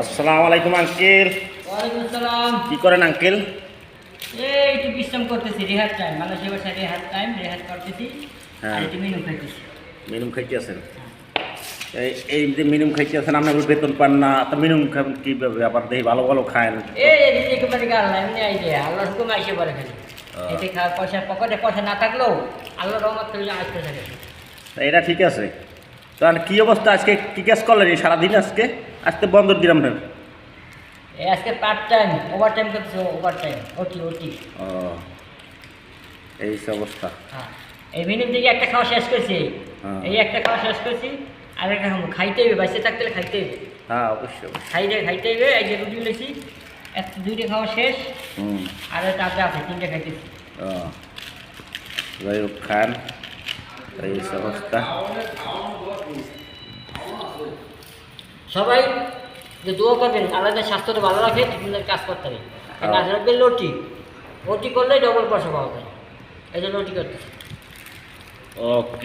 আসসালামু আলাইকুম আঙ্কেল। ওয়ালাইকুম আসসালাম। কি করেন আঙ্কেল? এই একটু বিশ্রাম করতেছি রেহাত টাইম মানুষের বাসায় রেহাত টাইম রেহাত করতেছি হ্যাঁ। একটু মেনু খাইতেছি। মিনিম খাইতে আছেন? এই যে মিনিম খাইতে আছেন আপনি আবার বেতন পান না তো মিনিম খাবেন কি ব্যাপার দেখি ভালো ভালো খায়েন। আল্লাহর হুকুম আইসে পড়ে খালি। এতে খাওয়ার পয়সা পকেটে পয়সা না থাকলেও আল্লাহ রহমত আসতে থাকে। এটা ঠিক আছে। তো আর কি অবস্থা আজকে? কি কাজ করলেন সারাদিন আজকে? আজকে বন্ধ দিলাম না আজকে পার্ট টাইম ওভার টাইম করতেছে ওভার টাইম ওটি ওটি ও এই সে অবস্থা। হ্যাঁ মিনিট দিকে একটা খাওয়া শেষ করছি। হ্যাঁ। এই একটা খাওয়া শেষ করছি আর একটা খাইতে হবে বাইসে থাকতে খাইতে হবে হ্যাঁ অবশ্যই। খাইতে খাইতে হবে এই যে রুটি লেছি এক দুইটা খাওয়া শেষ। হুম। আর একটা আছে তিনটে খাইতেছি। ও যাই হোক খান। এই সে অবস্থা। সবাই যে দোয়া করবেন আলাদা স্বাস্থ্যটা ভালো রাখে আপনাদের কাজ করতে হবে। কাজ রাখবে লটি লটি করলেই ডবল পয়সা পাওয়া যায়। এই জন্য লটি করতে ওকে